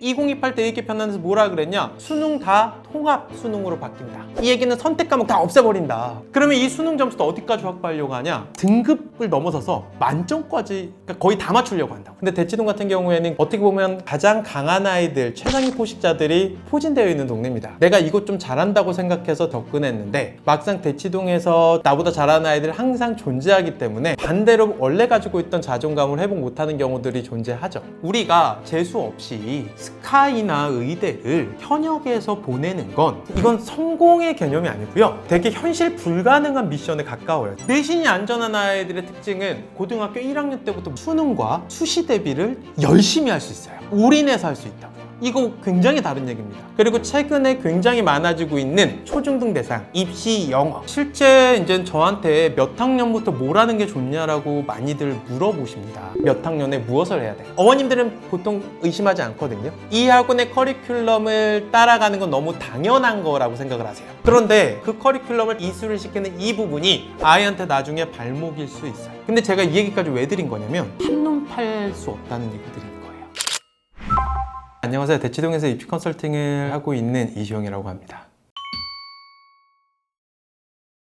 2028 대입기 편안에서 뭐라 그랬냐? 수능 다 통합 수능으로 바뀐다. 이 얘기는 선택 과목 다 없애버린다. 그러면 이 수능 점수도 어디까지 확보하려고 하냐? 등급 을 넘어서서 만점까지 그러니까 거의 다 맞추려고 한다. 근데 대치동 같은 경우에는 어떻게 보면 가장 강한 아이들, 최상위 포식자들이 포진되어 있는 동네입니다. 내가 이것 좀 잘한다고 생각해서 접근했는데 막상 대치동에서 나보다 잘하는 아이들 항상 존재하기 때문에 반대로 원래 가지고 있던 자존감을 회복 못하는 경우들이 존재하죠. 우리가 재수 없이 스카이나 의대를 현역에서 보내는 건 이건 성공의 개념이 아니고요. 되게 현실 불가능한 미션에 가까워요. 내신이 안전한 아이들의 특징은 고등학교 1학년 때부터 수능과 수시 대비를 열심히 할 수 있어요. 올인해서 할 수 있다고요. 이거 굉장히 다른 얘기입니다. 그리고 최근에 굉장히 많아지고 있는 초중등 대상 입시 영어. 실제 이제 저한테 몇 학년부터 뭘 하는 게 좋냐라고 많이들 물어보십니다. 몇 학년에 무엇을 해야 돼? 어머님들은 보통 의심하지 않거든요. 이 학원의 커리큘럼을 따라가는 건 너무 당연한 거라고 생각을 하세요. 그런데 그 커리큘럼을 이수를 시키는 이 부분이 아이한테 나중에 발목일 수 있어요. 근데 제가 이 얘기까지 왜 드린 거냐면 한눈 팔 수 없다는 얘기 거예요. 안녕하세요. 대치동에서 입시 컨설팅을 하고 있는 이시영이라고 합니다.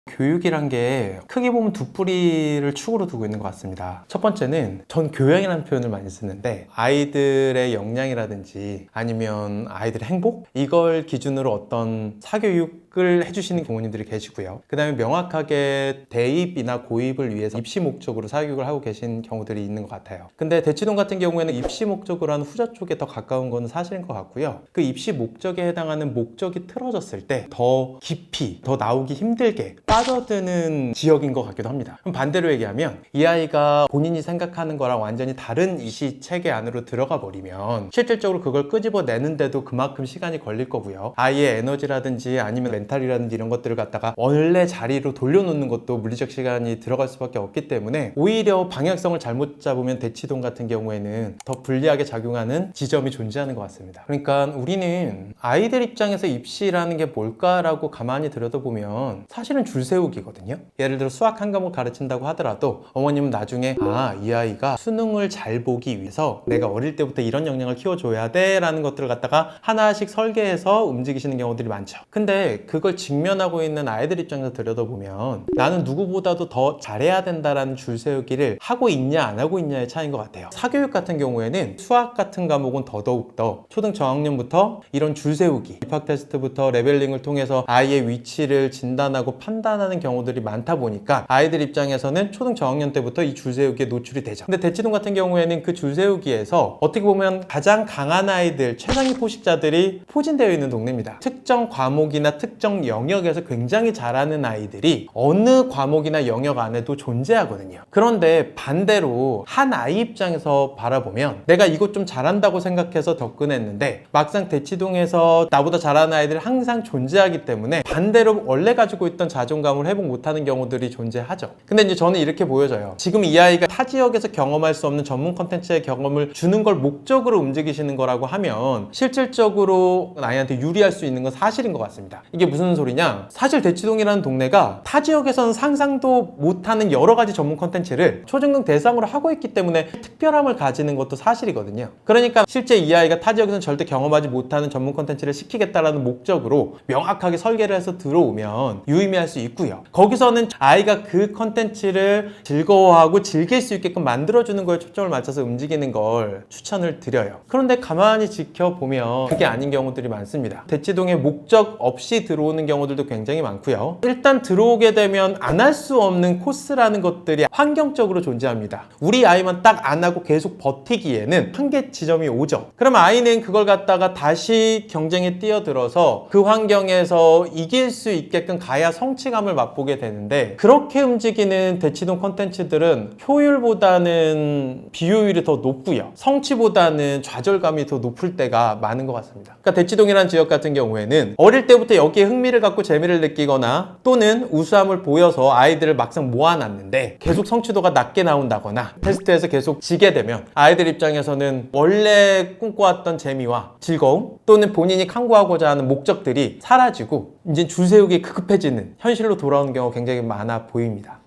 교육이란 게 크게 보면 두 뿌리를 축으로 두고 있는 것 같습니다. 첫 번째는 전 교양이라는 표현을 많이 쓰는데 아이들의 역량이라든지 아니면 아이들의 행복 이걸 기준으로 어떤 사교육 을 해주시는 부모님들이 계시고요. 그 다음에 명확하게 대입이나 고입을 위해서 입시 목적으로 사교육을 하고 계신 경우들이 있는 것 같아요. 근데 대치동 같은 경우에는 입시 목적으로 하는 후자 쪽에 더 가까운 건 사실인 것 같고요. 그 입시 목적에 해당하는 목적이 틀어졌을 때 더 깊이, 더 나오기 힘들게 빠져드는 지역인 것 같기도 합니다. 그럼 반대로 얘기하면 이 아이가 본인이 생각하는 거랑 완전히 다른 이시 체계 안으로 들어가 버리면 실질적으로 그걸 끄집어내는데도 그만큼 시간이 걸릴 거고요. 아이의 에너지라든지 아니면 멘탈이라든지 이런 것들을 갖다가 원래 자리로 돌려놓는 것도 물리적 시간이 들어갈 수밖에 없기 때문에 오히려 방향성을 잘못 잡으면 대치동 같은 경우에는 더 불리하게 작용하는 지점이 존재하는 것 같습니다. 그러니까 우리는 아이들 입장에서 입시라는 게 뭘까라고 가만히 들여다보면 사실은 줄 세우기거든요. 예를 들어 수학 한 과목 가르친다고 하더라도 어머님은 나중에 아, 이 아이가 수능을 잘 보기 위해서 내가 어릴 때부터 이런 역량을 키워줘야 돼 라는 것들을 갖다가 하나씩 설계해서 움직이시는 경우들이 많죠. 근데 그걸 직면하고 있는 아이들 입장에서 들여다보면 나는 누구보다도 더 잘해야 된다라는 줄 세우기를 하고 있냐 안 하고 있냐의 차이인 것 같아요. 사교육 같은 경우에는 수학 같은 과목은 더더욱더 초등 저학년부터 이런 줄 세우기, 입학 테스트부터 레벨링을 통해서 아이의 위치를 진단하고 판단하는 경우들이 많다 보니까 아이들 입장에서는 초등 저학년 때부터 이 줄 세우기에 노출이 되죠. 근데 대치동 같은 경우에는 그 줄 세우기에서 어떻게 보면 가장 강한 아이들, 최상위 포식자들이 포진되어 있는 동네입니다. 특정 과목이나 특정 영역에서 굉장히 잘하는 아이들이 어느 과목이나 영역 안에도 존재하거든요. 그런데 반대로 한 아이 입장에서 바라보면 내가 이것 좀 잘한다고 생각해서 접근했는데 막상 대치동에서 나보다 잘하는 아이들이 항상 존재하기 때문에 반대로 원래 가지고 있던 자존감을 회복 못하는 경우들이 존재하죠. 근데 이제 저는 이렇게 보여져요. 지금 이 아이가 타 지역에서 경험할 수 없는 전문 컨텐츠의 경험을 주는 걸 목적으로 움직이시는 거라고 하면 실질적으로 아이한테 유리할 수 있는 건 사실인 것 같습니다. 이게 무슨 소리냐? 사실 대치동이라는 동네가 타 지역에서는 상상도 못하는 여러 가지 전문 컨텐츠를 초중등 대상으로 하고 있기 때문에 특별함을 가지는 것도 사실이거든요. 그러니까 실제 이 아이가 타 지역에서는 절대 경험하지 못하는 전문 컨텐츠를 시키겠다라는 목적으로 명확하게 설계를 해서 들어오면 유의미할 수 있고요. 거기서는 아이가 그 컨텐츠를 즐거워하고 즐길 수 있게끔 만들어주는 거에 초점을 맞춰서 움직이는 걸 추천을 드려요. 그런데 가만히 지켜보면 그게 아닌 경우들이 많습니다. 대치동에 목적 없이 들어 오는 경우들도 굉장히 많고요. 일단 들어오게 되면 안 할 수 없는 코스라는 것들이 환경적으로 존재합니다. 우리 아이만 딱 안 하고 계속 버티기에는 한계 지점이 오죠. 그럼 아이는 그걸 갖다가 다시 경쟁에 뛰어들어서 그 환경에서 이길 수 있게끔 가야 성취감을 맛보게 되는데 그렇게 움직이는 대치동 콘텐츠들은 효율보다는 비효율이 더 높고요. 성취보다는 좌절감이 더 높을 때가 많은 것 같습니다. 그러니까 대치동이라는 지역 같은 경우에는 어릴 때부터 여기에 흥미를 갖고 재미를 느끼거나 또는 우수함을 보여서 아이들을 막상 모아놨는데 계속 성취도가 낮게 나온다거나 테스트에서 계속 지게 되면 아이들 입장에서는 원래 꿈꿔왔던 재미와 즐거움 또는 본인이 강구하고자 하는 목적들이 사라지고 이제 줄 세우기 급급해지는 현실로 돌아오는 경우가 굉장히 많아 보입니다.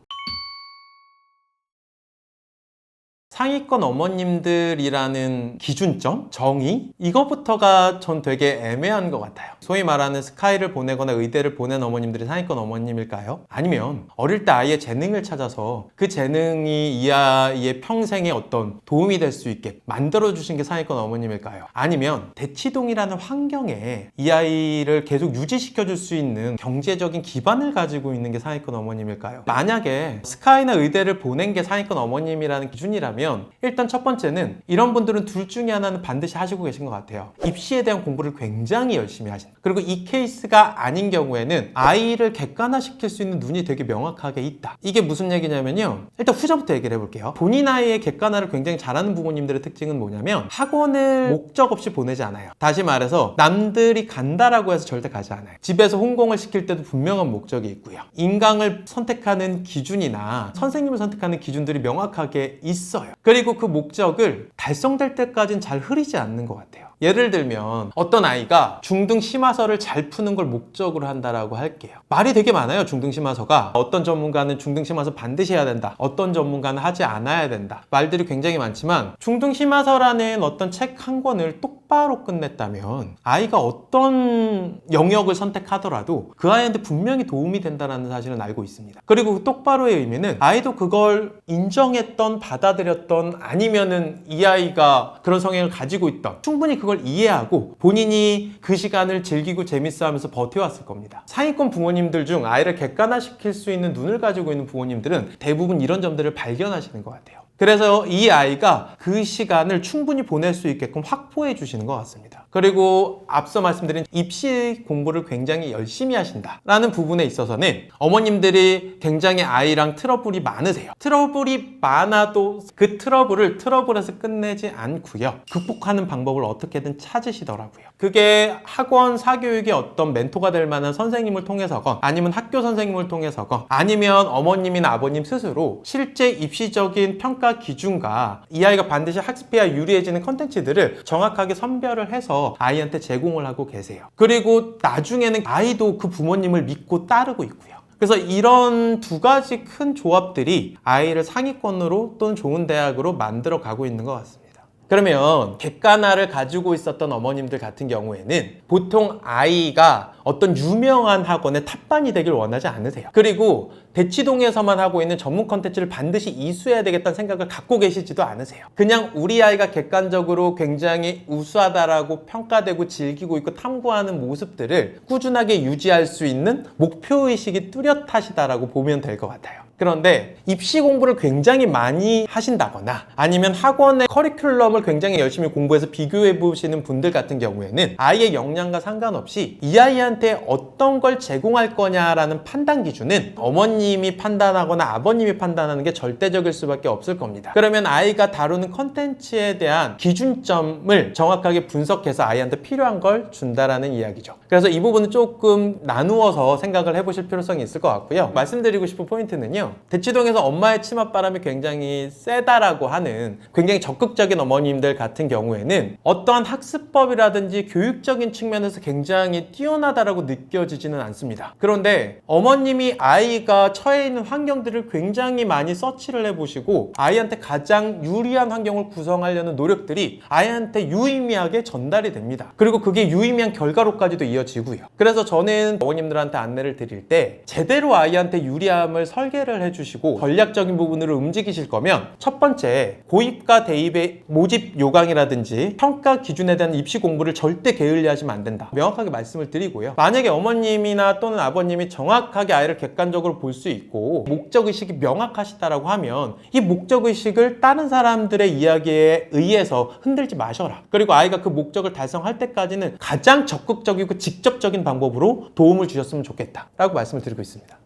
상위권 어머님들이라는 기준점, 정의 이거부터가 전 되게 애매한 것 같아요. 소위 말하는 스카이를 보내거나 의대를 보낸 어머님들이 상위권 어머님일까요? 아니면 어릴 때 아이의 재능을 찾아서 그 재능이 이 아이의 평생에 어떤 도움이 될 수 있게 만들어 주신 게 상위권 어머님일까요? 아니면 대치동이라는 환경에 이 아이를 계속 유지시켜 줄 수 있는 경제적인 기반을 가지고 있는 게 상위권 어머님일까요? 만약에 스카이나 의대를 보낸 게 상위권 어머님이라는 기준이라면 일단 첫 번째는 이런 분들은 둘 중에 하나는 반드시 하시고 계신 것 같아요. 입시에 대한 공부를 굉장히 열심히 하신다. 그리고 이 케이스가 아닌 경우에는 아이를 객관화시킬 수 있는 눈이 되게 명확하게 있다. 이게 무슨 얘기냐면요. 일단 후자부터 얘기를 해볼게요. 본인 아이의 객관화를 굉장히 잘하는 부모님들의 특징은 뭐냐면 학원을 목적 없이 보내지 않아요. 다시 말해서 남들이 간다라고 해서 절대 가지 않아요. 집에서 홍콩을 시킬 때도 분명한 목적이 있고요. 인강을 선택하는 기준이나 선생님을 선택하는 기준들이 명확하게 있어요. 그리고 그 목적을 달성될 때까지는 잘 흐리지 않는 것 같아요. 예를 들면 어떤 아이가 중등 심화서를 잘 푸는 걸 목적으로 한다라고 할게요. 말이 되게 많아요. 중등 심화서가 어떤 전문가는 중등 심화서 반드시 해야 된다. 어떤 전문가는 하지 않아야 된다. 말들이 굉장히 많지만 중등 심화서라는 어떤 책 한 권을 똑바로 끝냈다면 아이가 어떤 영역을 선택하더라도 그 아이한테 분명히 도움이 된다는 사실은 알고 있습니다. 그리고 그 똑바로의 의미는 아이도 그걸 인정했던 받아들였던 아니면은 이 아이가 그런 성향을 가지고 있던 충분히 그걸 이해하고 본인이 그 시간을 즐기고 재밌어 하면서 버텨왔을 겁니다. 상위권 부모님들 중 아이를 객관화시킬 수 있는 눈을 가지고 있는 부모님들은 대부분 이런 점들을 발견하시는 것 같아요. 그래서 이 아이가 그 시간을 충분히 보낼 수 있게끔 확보해 주시는 것 같습니다. 그리고 앞서 말씀드린 입시 공부를 굉장히 열심히 하신다라는 부분에 있어서는 어머님들이 굉장히 아이랑 트러블이 많으세요. 트러블이 많아도 그 트러블을 트러블에서 끝내지 않고요. 극복하는 방법을 어떻게든 찾으시더라고요. 그게 학원 사교육의 어떤 멘토가 될 만한 선생님을 통해서건 아니면 학교 선생님을 통해서건 아니면 어머님이나 아버님 스스로 실제 입시적인 평가 기준과 이 아이가 반드시 학습해야 유리해지는 컨텐츠들을 정확하게 선별을 해서 아이한테 제공을 하고 계세요. 그리고 나중에는 아이도 그 부모님을 믿고 따르고 있고요. 그래서 이런 두 가지 큰 조합들이 아이를 상위권으로 또는 좋은 대학으로 만들어 가고 있는 것 같습니다. 그러면 객관화를 가지고 있었던 어머님들 같은 경우에는 보통 아이가 어떤 유명한 학원의 탑반이 되길 원하지 않으세요. 그리고 대치동에서만 하고 있는 전문 컨텐츠를 반드시 이수해야 되겠다는 생각을 갖고 계시지도 않으세요. 그냥 우리 아이가 객관적으로 굉장히 우수하다라고 평가되고 즐기고 있고 탐구하는 모습들을 꾸준하게 유지할 수 있는 목표의식이 뚜렷하시다라고 보면 될 것 같아요. 그런데 입시 공부를 굉장히 많이 하신다거나 아니면 학원의 커리큘럼을 굉장히 열심히 공부해서 비교해 보시는 분들 같은 경우에는 아이의 역량과 상관없이 이 아이한테 어떤 걸 제공할 거냐라는 판단 기준은 어머님이 판단하거나 아버님이 판단하는 게 절대적일 수밖에 없을 겁니다. 그러면 아이가 다루는 컨텐츠에 대한 기준점을 정확하게 분석해서 아이한테 필요한 걸 준다라는 이야기죠. 그래서 이 부분은 조금 나누어서 생각을 해보실 필요성이 있을 것 같고요. 말씀드리고 싶은 포인트는요. 대치동에서 엄마의 치맛바람이 굉장히 세다라고 하는 굉장히 적극적인 어머님들 같은 경우에는 어떠한 학습법이라든지 교육적인 측면에서 굉장히 뛰어나다라고 느껴지지는 않습니다. 그런데 어머님이 아이가 처해 있는 환경들을 굉장히 많이 서치를 해보시고 아이한테 가장 유리한 환경을 구성하려는 노력들이 아이한테 유의미하게 전달이 됩니다. 그리고 그게 유의미한 결과로까지도 이어지고요. 그래서 저는 어머님들한테 안내를 드릴 때 제대로 아이한테 유리함을 설계를 해주시고 전략적인 부분으로 움직이실 거면 첫 번째 고입과 대입의 모집 요강이라든지 평가 기준에 대한 입시 공부를 절대 게을리하시면 안 된다. 명확하게 말씀을 드리고요. 만약에 어머님이나 또는 아버님이 정확하게 아이를 객관적으로 볼 수 있고 목적 의식이 명확하시다라고 하면 이 목적 의식을 다른 사람들의 이야기에 의해서 흔들지 마셔라. 그리고 아이가 그 목적을 달성할 때까지는 가장 적극적이고 직접적인 방법으로 도움을 주셨으면 좋겠다 라고 말씀을 드리고 있습니다.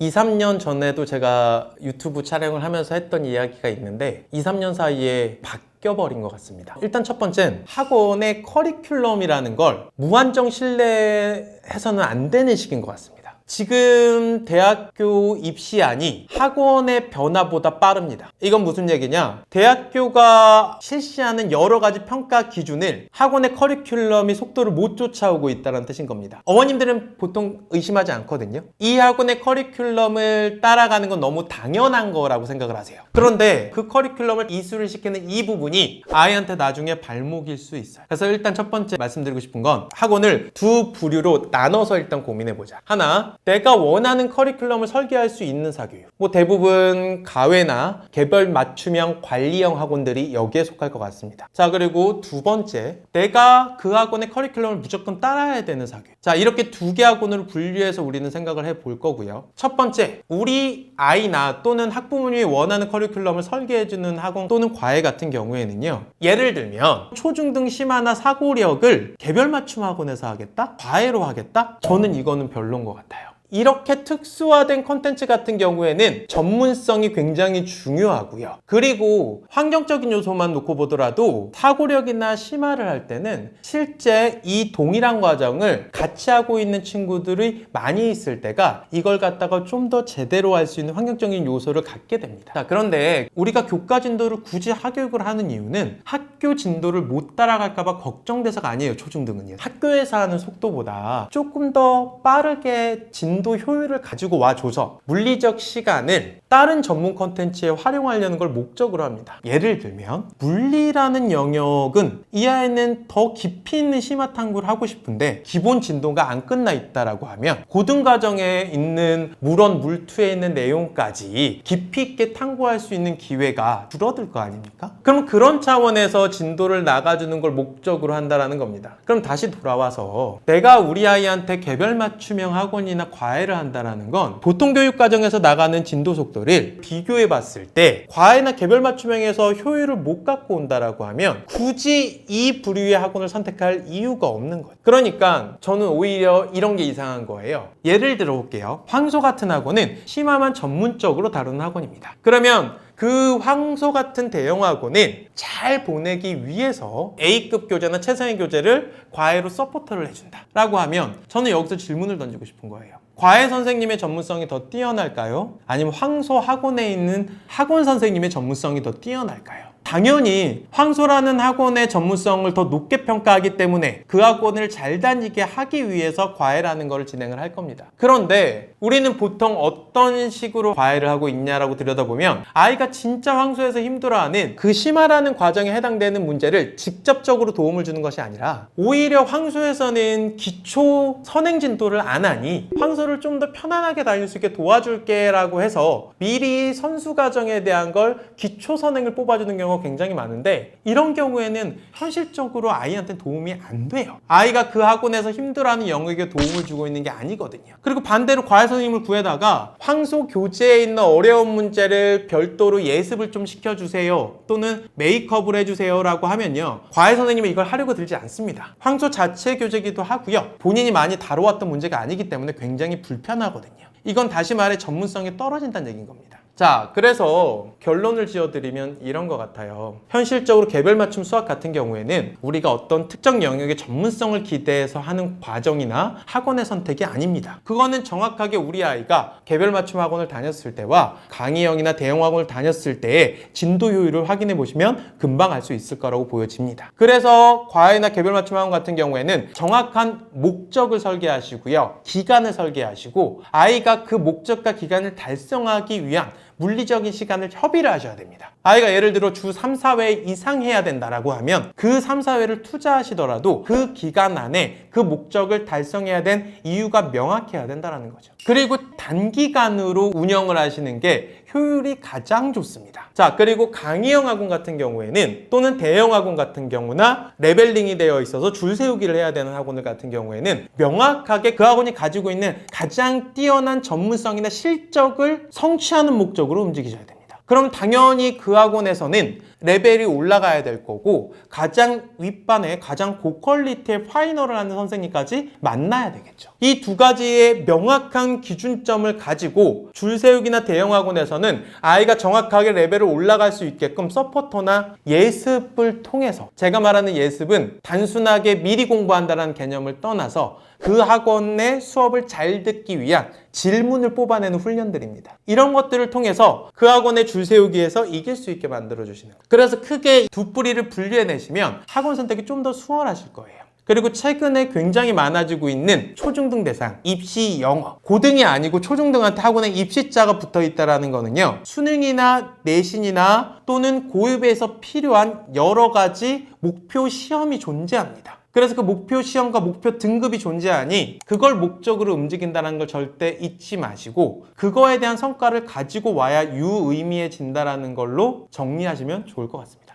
2, 3년 전에도 제가 유튜브 촬영을 하면서 했던 이야기가 있는데 2, 3년 사이에 바뀌어버린 것 같습니다. 일단 첫 번째는 학원의 커리큘럼이라는 걸 무한정 신뢰해서는 안 되는 식인 것 같습니다. 지금 대학교 입시안이 학원의 변화보다 빠릅니다. 이건 무슨 얘기냐? 대학교가 실시하는 여러 가지 평가 기준을 학원의 커리큘럼이 속도를 못 쫓아오고 있다는 뜻인 겁니다. 어머님들은 보통 의심하지 않거든요. 이 학원의 커리큘럼을 따라가는 건 너무 당연한 거라고 생각을 하세요. 그런데 그 커리큘럼을 이수를 시키는 이 부분이 아이한테 나중에 발목일 수 있어요. 그래서 일단 첫 번째 말씀드리고 싶은 건 학원을 두 부류로 나눠서 일단 고민해 보자. 하나, 내가 원하는 커리큘럼을 설계할 수 있는 사교육. 뭐 대부분 가외나 개별 맞춤형 관리형 학원들이 여기에 속할 것 같습니다. 자, 그리고 두 번째, 내가 그 학원의 커리큘럼을 무조건 따라야 되는 사교육. 자, 이렇게 두 개 학원으로 분류해서 우리는 생각을 해 볼 거고요. 첫 번째, 우리 아이나 또는 학부모님이 원하는 커리큘럼을 설계해주는 학원 또는 과외 같은 경우에는요. 예를 들면 초중등 심화나 사고력을 개별 맞춤 학원에서 하겠다? 과외로 하겠다? 저는 이거는 별론 것 같아요. 이렇게 특수화된 컨텐츠 같은 경우에는 전문성이 굉장히 중요하고요. 그리고 환경적인 요소만 놓고 보더라도 사고력이나 심화를 할 때는 실제 이 동일한 과정을 같이 하고 있는 친구들이 많이 있을 때가 이걸 갖다가 좀 더 제대로 할 수 있는 환경적인 요소를 갖게 됩니다. 자, 그런데 우리가 교과 진도를 굳이 하교육을 하는 이유는 학교 진도를 못 따라갈까봐 걱정돼서가 아니에요. 초중등은요. 학교에서 하는 속도보다 조금 더 빠르게 진도 효율을 가지고 와줘서 물리적 시간을 다른 전문 컨텐츠에 활용하려는 걸 목적으로 합니다. 예를 들면 물리라는 영역은 이 아이는 더 깊이 있는 심화 탐구를 하고 싶은데 기본 진도가 안 끝나 있다라고 하면 고등 과정에 있는 물원 물투에 있는 내용까지 깊이 있게 탐구할 수 있는 기회가 줄어들 거 아닙니까? 그럼 그런 차원에서 진도를 나가주는 걸 목적으로 한다라는 겁니다. 그럼 다시 돌아와서 내가 우리 아이한테 개별 맞춤형 학원이나 과 외를 한다라는 건 보통 교육 과정에서 나가는 진도 속도를 비교해 봤을 때 과외나 개별 맞춤형에서 효율을 못 갖고 온다라고 하면 굳이 이 부류의 학원을 선택할 이유가 없는 거예요. 그러니까 저는 오히려 이런 게 이상한 거예요. 예를 들어 볼게요. 황소 같은 학원은 심화만 전문적으로 다루는 학원입니다. 그러면 그 황소 같은 대형 학원은 잘 보내기 위해서 A급 교재나 최상위 교재를 과외로 서포터를 해준다. 라고 하면 저는 여기서 질문을 던지고 싶은 거예요. 과외 선생님의 전문성이 더 뛰어날까요? 아니면 황소 학원에 있는 학원 선생님의 전문성이 더 뛰어날까요? 당연히 황소라는 학원의 전문성을 더 높게 평가하기 때문에 그 학원을 잘 다니게 하기 위해서 과외라는 것을 진행을 할 겁니다. 그런데 우리는 보통 어떤 식으로 과외를 하고 있냐라고 들여다보면 아이가 진짜 황소에서 힘들어하는 그 심화라는 과정에 해당되는 문제를 직접적으로 도움을 주는 것이 아니라 오히려 황소에서는 기초 선행 진도를 안 하니 황소를 좀 더 편안하게 다닐 수 있게 도와줄게 라고 해서 미리 선수 과정에 대한 걸 기초 선행을 뽑아주는 경우가 굉장히 많은데 이런 경우에는 현실적으로 아이한테 도움이 안 돼요. 아이가 그 학원에서 힘들어하는 영역에 도움을 주고 있는 게 아니거든요. 그리고 반대로 과외 선생님을 구해다가 황소 교재에 있는 어려운 문제를 별도로 예습을 좀 시켜주세요. 또는 메이크업을 해주세요 라고 하면요. 과외 선생님은 이걸 하려고 들지 않습니다. 황소 자체 교재기도 하고요. 본인이 많이 다뤄왔던 문제가 아니기 때문에 굉장히 불편하거든요. 이건 다시 말해 전문성이 떨어진다는 얘기인 겁니다. 자, 그래서 결론을 지어드리면 이런 것 같아요. 현실적으로 개별 맞춤 수학 같은 경우에는 우리가 어떤 특정 영역의 전문성을 기대해서 하는 과정이나 학원의 선택이 아닙니다. 그거는 정확하게 우리 아이가 개별 맞춤 학원을 다녔을 때와 강의형이나 대형 학원을 다녔을 때의 진도 효율을 확인해 보시면 금방 알 수 있을 거라고 보여집니다. 그래서 과외나 개별 맞춤 학원 같은 경우에는 정확한 목적을 설계하시고요. 기간을 설계하시고 아이가 그 목적과 기간을 달성하기 위한 물리적인 시간을 협의를 하셔야 됩니다. 아이가 예를 들어 주 3, 4회 이상 해야 된다라고 하면 그 3, 4회를 투자하시더라도 그 기간 안에 그 목적을 달성해야 된 이유가 명확해야 된다는 거죠. 그리고 단기간으로 운영을 하시는 게 효율이 가장 좋습니다. 자, 그리고 강의형 학원 같은 경우에는 또는 대형 학원 같은 경우나 레벨링이 되어 있어서 줄 세우기를 해야 되는 학원들 같은 경우에는 명확하게 그 학원이 가지고 있는 가장 뛰어난 전문성이나 실적을 성취하는 목적으로 움직이셔야 됩니다. 그럼 당연히 그 학원에서는 레벨이 올라가야 될 거고 가장 윗반에 가장 고퀄리티의 파이널을 하는 선생님까지 만나야 되겠죠. 이 두 가지의 명확한 기준점을 가지고 줄 세우기나 대형 학원에서는 아이가 정확하게 레벨을 올라갈 수 있게끔 서포터나 예습을 통해서 제가 말하는 예습은 단순하게 미리 공부한다는 개념을 떠나서 그 학원의 수업을 잘 듣기 위한 질문을 뽑아내는 훈련들입니다. 이런 것들을 통해서 그 학원의 줄 세우기에서 이길 수 있게 만들어 주시는 거예요. 그래서 크게 두 뿌리를 분류해 내시면 학원 선택이 좀 더 수월하실 거예요. 그리고 최근에 굉장히 많아지고 있는 초중등 대상, 입시 영어. 고등이 아니고 초중등한테 학원에 입시자가 붙어 있다라는 거는요. 수능이나 내신이나 또는 고입에서 필요한 여러 가지 목표 시험이 존재합니다. 그래서 그 목표 시험과 목표 등급이 존재하니 그걸 목적으로 움직인다는 걸 절대 잊지 마시고 그거에 대한 성과를 가지고 와야 유의미해진다라는 걸로 정리하시면 좋을 것 같습니다.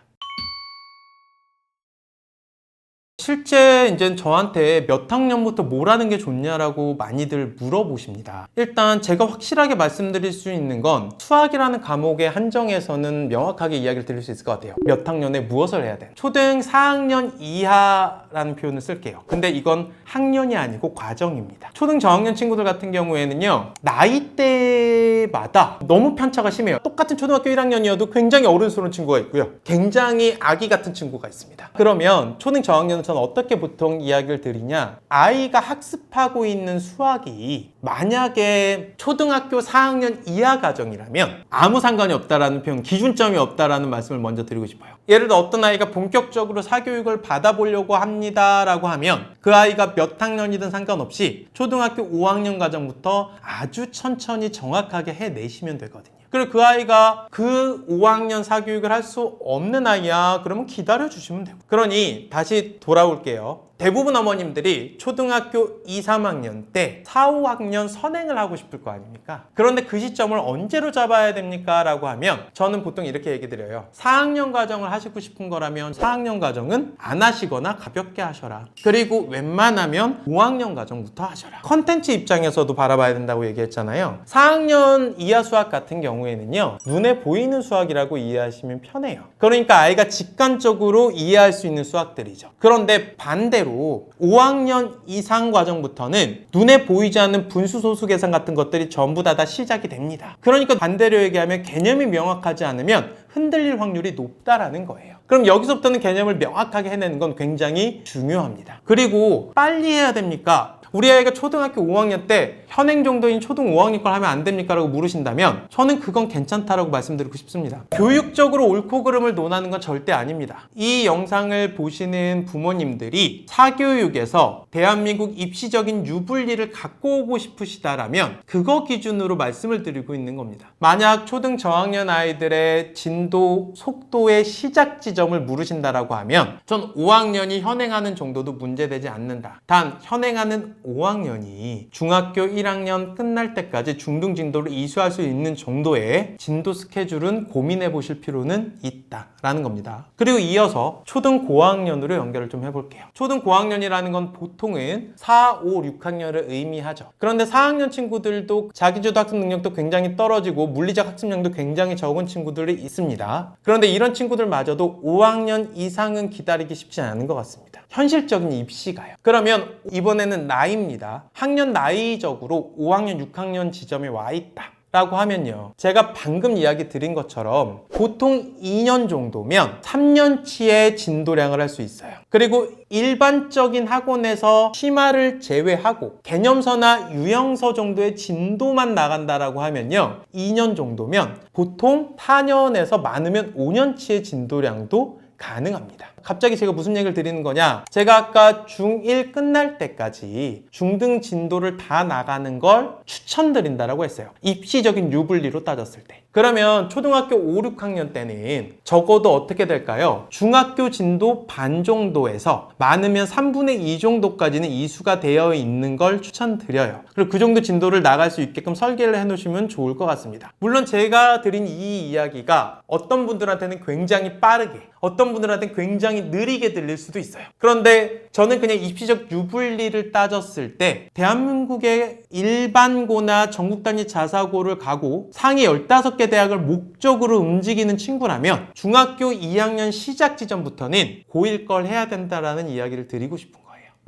실제 이제 저한테 몇 학년부터 뭘 하는 게 좋냐라고 많이들 물어보십니다. 일단 제가 확실하게 말씀드릴 수 있는 건 수학이라는 과목의 한정에서는 명확하게 이야기를 드릴 수 있을 것 같아요. 몇 학년에 무엇을 해야 돼? 초등 4학년 이하라는 표현을 쓸게요. 근데 이건 학년이 아니고 과정입니다. 초등 저학년 친구들 같은 경우에는요. 나이대마다 너무 편차가 심해요. 똑같은 초등학교 1학년이어도 굉장히 어른스러운 친구가 있고요. 굉장히 아기 같은 친구가 있습니다. 그러면 초등 저학년 은 저는 어떻게 보통 이야기를 드리냐? 아이가 학습하고 있는 수학이 만약에 초등학교 4학년 이하 가정이라면 아무 상관이 없다라는 표현, 기준점이 없다라는 말씀을 먼저 드리고 싶어요. 예를 들어 어떤 아이가 본격적으로 사교육을 받아보려고 합니다라고 하면 그 아이가 몇 학년이든 상관없이 초등학교 5학년 과정부터 아주 천천히 정확하게 해내시면 되거든요. 그리고 그 아이가 그 5학년 사교육을 할 수 없는 아이야. 그러면 기다려 주시면 되고. 그러니 다시 돌아올게요. 대부분 어머님들이 초등학교 2, 3학년 때 4, 5학년 선행을 하고 싶을 거 아닙니까? 그런데 그 시점을 언제로 잡아야 됩니까? 라고 하면 저는 보통 이렇게 얘기 드려요. 4학년 과정을 하시고 싶은 거라면 4학년 과정은 안 하시거나 가볍게 하셔라. 그리고 웬만하면 5학년 과정부터 하셔라. 컨텐츠 입장에서도 바라봐야 된다고 얘기했잖아요. 4학년 이하 수학 같은 경우에는요. 눈에 보이는 수학이라고 이해하시면 편해요. 그러니까 아이가 직관적으로 이해할 수 있는 수학들이죠. 그런데 반대 로 5학년 이상 과정부터는 눈에 보이지 않는 분수 소수 계산 같은 것들이 전부 다 다 시작이 됩니다. 그러니까 반대로 얘기하면 개념이 명확하지 않으면 흔들릴 확률이 높다라는 거예요. 그럼 여기서부터는 개념을 명확하게 해내는 건 굉장히 중요합니다. 그리고 빨리 해야 됩니까? 우리 아이가 초등학교 5학년 때 현행 정도인 초등 5학년 걸 하면 안 됩니까? 라고 물으신다면 저는 그건 괜찮다라고 말씀드리고 싶습니다. 교육적으로 옳고 그름을 논하는 건 절대 아닙니다. 이 영상을 보시는 부모님들이 사교육에서 대한민국 입시적인 유불리를 갖고 오고 싶으시다라면 그거 기준으로 말씀을 드리고 있는 겁니다. 만약 초등 저학년 아이들의 진도, 속도의 시작 지점을 물으신다라고 하면 전 5학년이 현행하는 정도도 문제되지 않는다. 단 현행하는 5학년이 중학교 1학년 끝날 때까지 중등 진도를 이수할 수 있는 정도의 진도 스케줄은 고민해 보실 필요는 있다라는 겁니다. 그리고 이어서 초등 고학년으로 연결을 좀 해볼게요. 초등 고학년이라는 건 보통은 4, 5, 6학년을 의미하죠. 그런데 4학년 친구들도 자기주도 학습 능력도 굉장히 떨어지고 물리적 학습량도 굉장히 적은 친구들이 있습니다. 그런데 이런 친구들마저도 5학년 이상은 기다리기 쉽지 않은 것 같습니다. 현실적인 입시가요. 그러면 이번에는 나이입니다. 학년 나이적으로 5학년, 6학년 지점에 와 있다. 라고 하면요. 제가 방금 이야기 드린 것처럼 보통 2년 정도면 3년치의 진도량을 할 수 있어요. 그리고 일반적인 학원에서 심화를 제외하고 개념서나 유형서 정도의 진도만 나간다라고 하면요. 2년 정도면 보통 4년에서 많으면 5년치의 진도량도 가능합니다. 갑자기 제가 무슨 얘기를 드리는 거냐? 제가 아까 중1 끝날 때까지 중등 진도를 다 나가는 걸 추천드린다라고 했어요. 입시적인 유불리로 따졌을 때. 그러면 초등학교 5, 6학년 때는 적어도 어떻게 될까요? 중학교 진도 반 정도에서 많으면 3분의 2 정도까지는 이수가 되어 있는 걸 추천드려요. 그리고 그 정도 진도를 나갈 수 있게끔 설계를 해 놓으시면 좋을 것 같습니다. 물론 제가 드린 이 이야기가 어떤 분들한테는 굉장히 빠르게, 어떤 분들한테는 굉장히 굉장히 느리게 들릴 수도 있어요. 그런데 저는 그냥 입시적 유불리를 따졌을 때 대한민국의 일반고나 전국 단위 자사고를 가고 상위 15개 대학을 목적으로 움직이는 친구라면 중학교 2학년 시작 지점부터는 고1 걸 해야 된다라는 이야기를 드리고 싶은.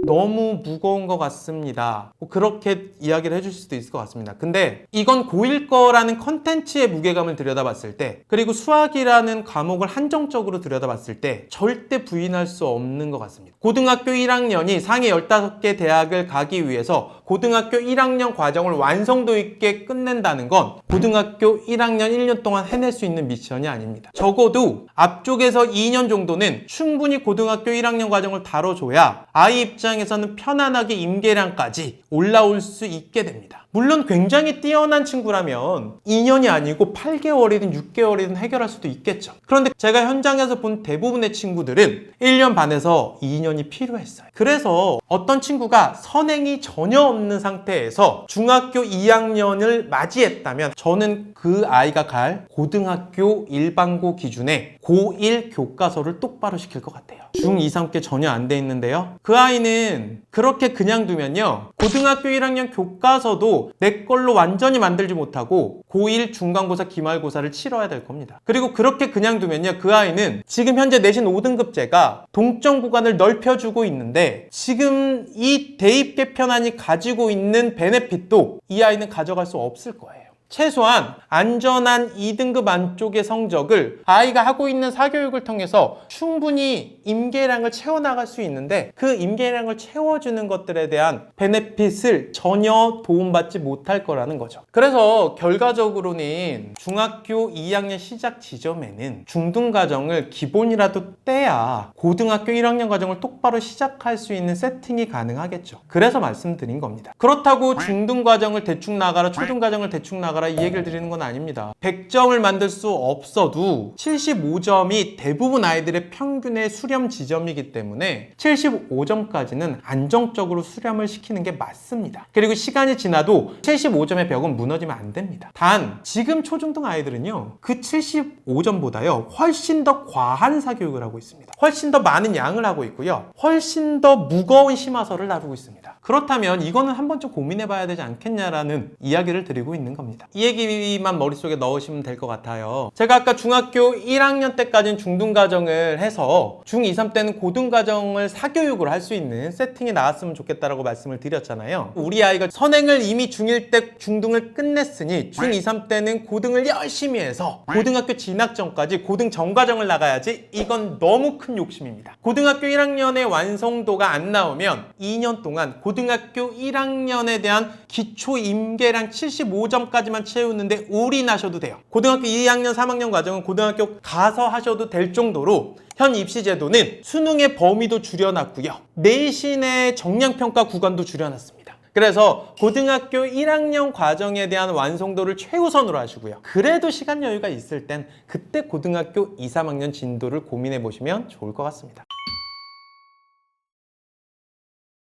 너무 무거운 것 같습니다. 뭐 그렇게 이야기를 해주실 수도 있을 것 같습니다. 근데 이건 고1 거라는 컨텐츠의 무게감을 들여다봤을 때, 그리고 수학이라는 과목을 한정적으로 들여다봤을 때, 절대 부인할 수 없는 것 같습니다. 고등학교 1학년이 상위 15개 대학을 가기 위해서 고등학교 1학년 과정을 완성도 있게 끝낸다는 건 고등학교 1학년 1년 동안 해낼 수 있는 미션이 아닙니다. 적어도 앞쪽에서 2년 정도는 충분히 고등학교 1학년 과정을 다뤄줘야 아이 입장에서는 편안하게 임계량까지 올라올 수 있게 됩니다. 물론 굉장히 뛰어난 친구라면 2년이 아니고 8개월이든 6개월이든 해결할 수도 있겠죠. 그런데 제가 현장에서 본 대부분의 친구들은 1년 반에서 2년이 필요했어요. 그래서 어떤 친구가 선행이 전혀 없는 상태에서 중학교 2학년을 맞이했다면 저는 그 아이가 갈 고등학교 일반고 기준에 고1 교과서를 똑바로 시킬 것 같아요. 중 2, 3께 전혀 안 돼 있는데요. 그 아이는 그렇게 그냥 두면요. 고등학교 1학년 교과서도 내 걸로 완전히 만들지 못하고 고1 중간고사 기말고사를 치러야 될 겁니다. 그리고 그렇게 그냥 두면요. 그 아이는 지금 현재 내신 5등급제가 동점 구간을 넓혀주고 있는데 지금 이 대입 개편안이 가지고 있는 베네핏도 이 아이는 가져갈 수 없을 거예요. 최소한 안전한 2등급 안쪽의 성적을 아이가 하고 있는 사교육을 통해서 충분히 임계량을 채워나갈 수 있는데 그 임계량을 채워주는 것들에 대한 베네핏을 전혀 도움받지 못할 거라는 거죠. 그래서 결과적으로는 중학교 2학년 시작 지점에는 중등 과정을 기본이라도 떼야 고등학교 1학년 과정을 똑바로 시작할 수 있는 세팅이 가능하겠죠. 그래서 말씀드린 겁니다. 그렇다고 중등 과정을 대충 나가라, 초등 과정을 대충 나가라 이 얘기를 드리는 건 아닙니다. 100점을 만들 수 없어도 75점이 대부분 아이들의 평균의 수렴 지점이기 때문에 75점까지는 안정적으로 수렴을 시키는 게 맞습니다. 그리고 시간이 지나도 75점의 벽은 무너지면 안 됩니다. 단 지금 초중등 아이들은요 그 75점보다요 훨씬 더 과한 사교육을 하고 있습니다. 훨씬 더 많은 양을 하고 있고요. 훨씬 더 무거운 심화서를 다루고 있습니다. 그렇다면 이거는 한 번쯤 고민해 봐야 되지 않겠냐라는 이야기를 드리고 있는 겁니다. 이 얘기만 머릿속에 넣으시면 될 것 같아요. 제가 아까 중학교 1학년 때까지는 중등과정을 해서 중2, 3 때는 고등과정을 사교육을 할수 있는 세팅이 나왔으면 좋겠다라고 말씀을 드렸잖아요. 우리 아이가 선행을 이미 중1 때 중등을 끝냈으니 중2, 3 때는 고등을 열심히 해서 고등학교 진학 전까지 고등 전과정을 나가야지 이건 너무 큰 욕심입니다. 고등학교 1학년의 완성도가 안 나오면 2년 동안 고등학교 1학년에 대한 기초 임계량 75점까지만 채우는데 올인하셔도 돼요. 고등학교 2학년, 3학년 과정은 고등학교 가서 하셔도 될 정도로 현 입시 제도는 수능의 범위도 줄여놨고요. 내신의 정량평가 구간도 줄여놨습니다. 그래서 고등학교 1학년 과정에 대한 완성도를 최우선으로 하시고요. 그래도 시간 여유가 있을 땐 그때 고등학교 2, 3학년 진도를 고민해 보시면 좋을 것 같습니다.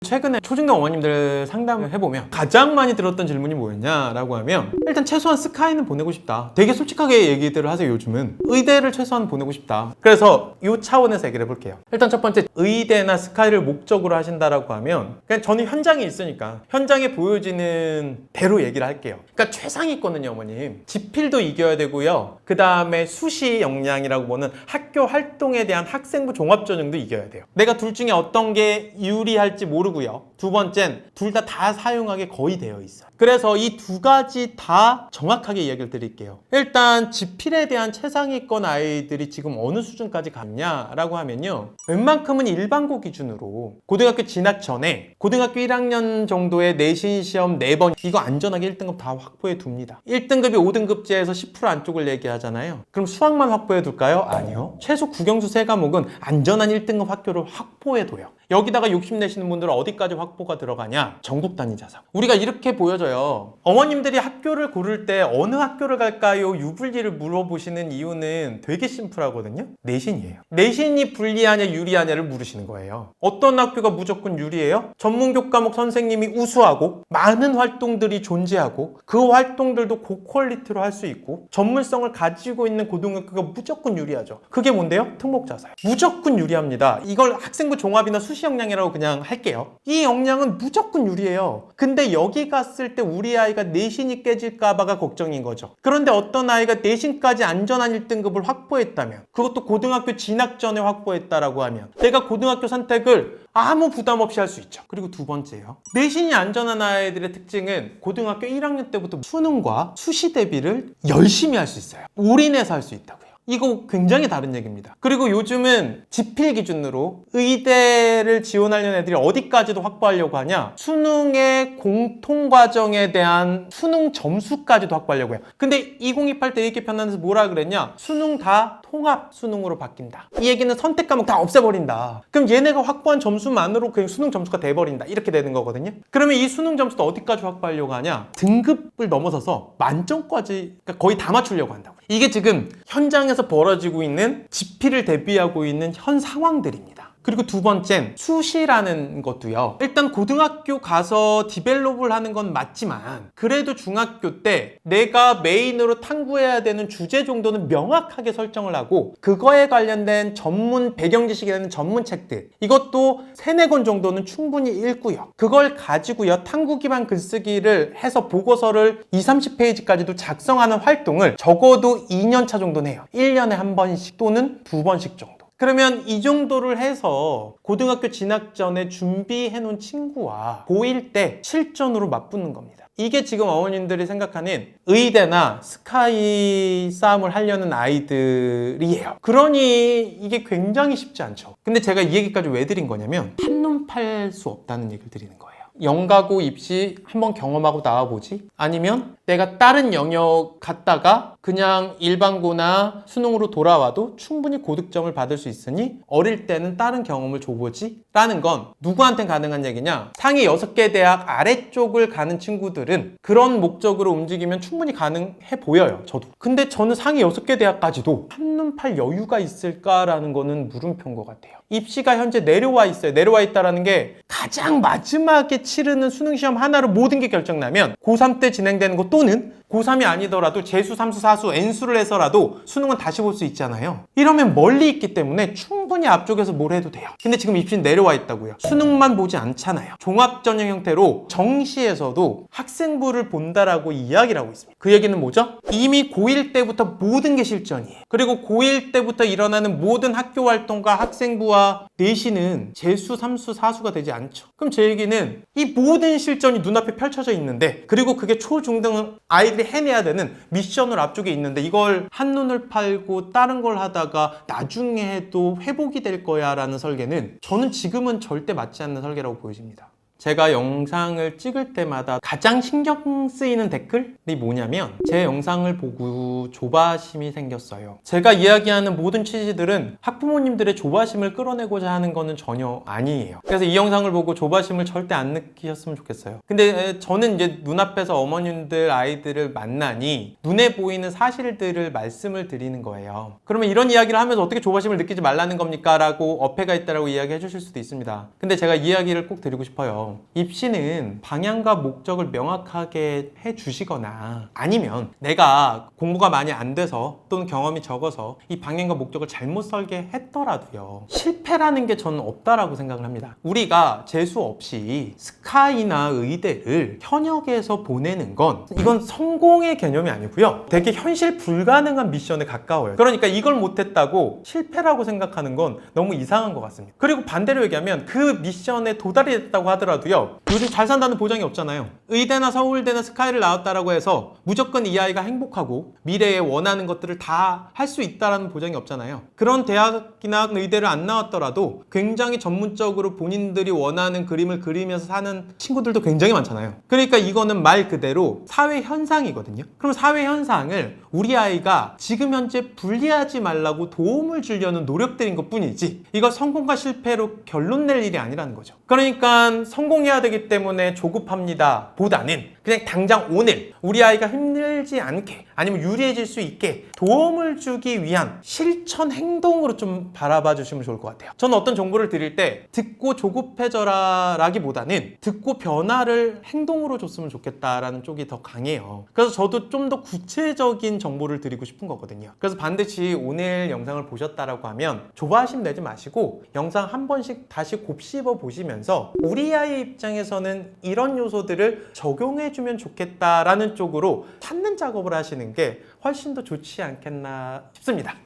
최근에 초중등 어머님들 상담을 해보면 가장 많이 들었던 질문이 뭐였냐라고 하면 일단 최소한 스카이는 보내고 싶다. 되게 솔직하게 얘기들을 하세요 요즘은. 의대를 최소한 보내고 싶다. 그래서 이 차원에서 얘기를 해볼게요. 일단 첫 번째 의대나 스카이를 목적으로 하신다라고 하면 그냥 저는 현장에 있으니까 현장에 보여지는 대로 얘기를 할게요. 그러니까 최상위권은요 어머님. 지필도 이겨야 되고요. 그 다음에 수시 역량이라고 보는 학교 활동에 대한 학생부 종합전형도 이겨야 돼요. 내가 둘 중에 어떤 게 유리할지 모르 고요. 두 번째는 둘 다 다 사용하게 거의 되어 있어요. 그래서 이 두 가지 다 정확하게 이야기를 드릴게요. 일단 지필에 대한 최상위권 아이들이 지금 어느 수준까지 갔냐라고 하면요. 웬만큼은 일반고 기준으로 고등학교 진학 전에 고등학교 1학년 정도의 내신 시험 4번 이거 안전하게 1등급 다 확보해 둡니다. 1등급이 5등급제에서 10% 안쪽을 얘기하잖아요. 그럼 수학만 확보해 둘까요? 아니요. 최소 국영수 세 과목은 안전한 1등급 학교를 확보해 둬요. 여기다가 욕심 내시는 분들은 어디까지 확보가 들어가냐? 전국 단위 자사. 우리가 이렇게 보여져요. 어머님들이 학교를 고를 때 어느 학교를 갈까요? 유불리를 물어보시는 이유는 되게 심플하거든요. 내신이에요. 내신이 불리하냐 유리하냐를 물으시는 거예요. 어떤 학교가 무조건 유리해요? 전문 교 과목 선생님이 우수하고 많은 활동들이 존재하고 그 활동들도 고퀄리티로 할 수 있고 전문성을 가지고 있는 고등학교가 무조건 유리하죠. 그게 뭔데요? 특목자사요. 무조건 유리합니다. 이걸 학생부 종합이나 수시 역량이라고 그냥 할게요. 이 역량은 무조건 유리해요. 근데 여기 갔을 때 우리 아이가 내신이 깨질까 봐가 걱정인 거죠. 그런데 어떤 아이가 내신까지 안전한 1등급을 확보했다면 그것도 고등학교 진학 전에 확보했다라고 하면 내가 고등학교 선택을 아무 부담 없이 할 수 있죠. 그리고 두 번째요. 내신이 안전한 아이들의 특징은 고등학교 1학년 때부터 수능과 수시 대비를 열심히 할 수 있어요. 올인해서 할 수 있다고요. 이거 굉장히 다른 얘기입니다. 그리고 요즘은 지필 기준으로 의대를 지원하려는 애들이 어디까지도 확보하려고 하냐? 수능의 공통 과정에 대한 수능 점수까지도 확보하려고 해요. 근데 2028때 얘기 편안해서 뭐라 그랬냐? 수능 다 통합 수능으로 바뀐다. 이 얘기는 선택 과목 다 없애버린다. 그럼 얘네가 확보한 점수만으로 그냥 수능 점수가 돼버린다. 이렇게 되는 거거든요. 그러면 이 수능 점수도 어디까지 확보하려고 하냐? 등급을 넘어서서 만점까지 그러니까 거의 다 맞추려고 한다고. 이게 지금 현장에서 벌어지고 있는 지필을 대비하고 있는 현 상황들입니다. 그리고 두 번째는 수시라는 것도요. 일단 고등학교 가서 디벨롭을 하는 건 맞지만 그래도 중학교 때 내가 메인으로 탐구해야 되는 주제 정도는 명확하게 설정을 하고 그거에 관련된 전문 배경 지식이라는 전문 책들 이것도 세네 권 정도는 충분히 읽고요. 그걸 가지고요. 탐구 기반 글쓰기를 해서 보고서를 2, 30페이지까지도 작성하는 활동을 적어도 2년 차 정도는 해요. 1년에 한 번씩 또는 두 번씩 정도. 그러면 이 정도를 해서 고등학교 진학 전에 준비해 놓은 친구와 고1 때 실전으로 맞붙는 겁니다. 이게 지금 어머님들이 생각하는 의대나 스카이 싸움을 하려는 아이들이에요. 그러니 이게 굉장히 쉽지 않죠. 근데 제가 이 얘기까지 왜 드린 거냐면 한눈 팔 수 없다는 얘기를 드리는 거예요. 영가고 입시 한번 경험하고 나와보지? 아니면 내가 다른 영역 갔다가 그냥 일반고나 수능으로 돌아와도 충분히 고득점을 받을 수 있으니 어릴 때는 다른 경험을 줘보지? 라는 건 누구한테 가능한 얘기냐? 상위 6개 대학 아래쪽을 가는 친구들은 그런 목적으로 움직이면 충분히 가능해 보여요. 저도. 근데 저는 상위 6개 대학까지도 한눈 팔 여유가 있을까라는 거는 물음표인 것 같아요. 입시가 현재 내려와 있어요. 내려와 있다라는 게 가장 마지막에 치르는 수능 시험 하나로 모든 게 결정나면 고3 때 진행되는 거 또는 고3이 아니더라도 재수, 삼수, 사수, N수를 해서라도 수능은 다시 볼 수 있잖아요. 이러면 멀리 있기 때문에 충분히 앞쪽에서 뭘 해도 돼요. 근데 지금 입시는 내려와 있다고요. 수능만 보지 않잖아요. 종합전형 형태로 정시에서도 학생부를 본다라고 이야기를 하고 있습니다. 그 얘기는 뭐죠? 이미 고1 때부터 모든 게 실전이에요. 그리고 고1 때부터 일어나는 모든 학교 활동과 학생부와 내신은 재수, 삼수, 사수가 되지 않죠. 그럼 제 얘기는 이 모든 실전이 눈앞에 펼쳐져 있는데 그리고 그게 초중등 아이들이 해내야 되는 미션을 앞쪽에 있는데 이걸 한눈을 팔고 다른 걸 하다가 나중에 해도 회복이 될 거야 라는 설계는 저는 지금은 절대 맞지 않는 설계라고 보여집니다. 제가 영상을 찍을 때마다 가장 신경 쓰이는 댓글이 뭐냐면 제 영상을 보고 조바심이 생겼어요. 제가 이야기하는 모든 취지들은 학부모님들의 조바심을 끌어내고자 하는 거는 전혀 아니에요. 그래서 이 영상을 보고 조바심을 절대 안 느끼셨으면 좋겠어요. 근데 저는 이제 눈앞에서 어머님들 아이들을 만나니 눈에 보이는 사실들을 말씀을 드리는 거예요. 그러면 이런 이야기를 하면서 어떻게 조바심을 느끼지 말라는 겁니까? 라고 어폐가 있다라고 이야기해 주실 수도 있습니다. 근데 제가 이야기를 꼭 드리고 싶어요. 입시는 방향과 목적을 명확하게 해 주시거나 아니면 내가 공부가 많이 안 돼서 또는 경험이 적어서 이 방향과 목적을 잘못 설계했더라도요. 실패라는 게 저는 없다라고 생각을 합니다. 우리가 재수 없이 스카이나 의대를 현역에서 보내는 건 이건 성공의 개념이 아니고요. 되게 현실 불가능한 미션에 가까워요. 그러니까 이걸 못했다고 실패라고 생각하는 건 너무 이상한 것 같습니다. 그리고 반대로 얘기하면 그 미션에 도달이 됐다고 하더라도 하더라도요. 요즘 잘 산다는 보장이 없잖아요. 의대나 서울대나 스카이를 나왔다라고 해서 무조건 이 아이가 행복하고 미래에 원하는 것들을 다 할 수 있다라는 보장이 없잖아요. 그런 대학이나 의대를 안 나왔더라도 굉장히 전문적으로 본인들이 원하는 그림을 그리면서 사는 친구들도 굉장히 많잖아요. 그러니까 이거는 말 그대로 사회 현상이거든요. 그럼 사회 현상을 우리 아이가 지금 현재 분리하지 말라고 도움을 주려는 노력들인 것 뿐이지 이거 성공과 실패로 결론 낼 일이 아니라는 거죠. 그러니까 성 공해야 되기 때문에 조급합니다. 보다는 그냥 당장 오늘 우리 아이가 힘들지 않게 아니면 유리해질 수 있게 도움을 주기 위한 실천 행동으로 좀 바라봐 주시면 좋을 것 같아요. 저는 어떤 정보를 드릴 때 듣고 조급해져라 라기보다는 듣고 변화를 행동으로 줬으면 좋겠다라는 쪽이 더 강해요. 그래서 저도 좀 더 구체적인 정보를 드리고 싶은 거거든요. 그래서 반드시 오늘 영상을 보셨다라고 하면 조바심 내지 마시고 영상 한 번씩 다시 곱씹어 보시면서 우리 아이 입장에서는 이런 요소들을 적용 해 주면 좋겠다라는 쪽으로 찾는 작업을 하시는 게 훨씬 더 좋지 않겠나 싶습니다.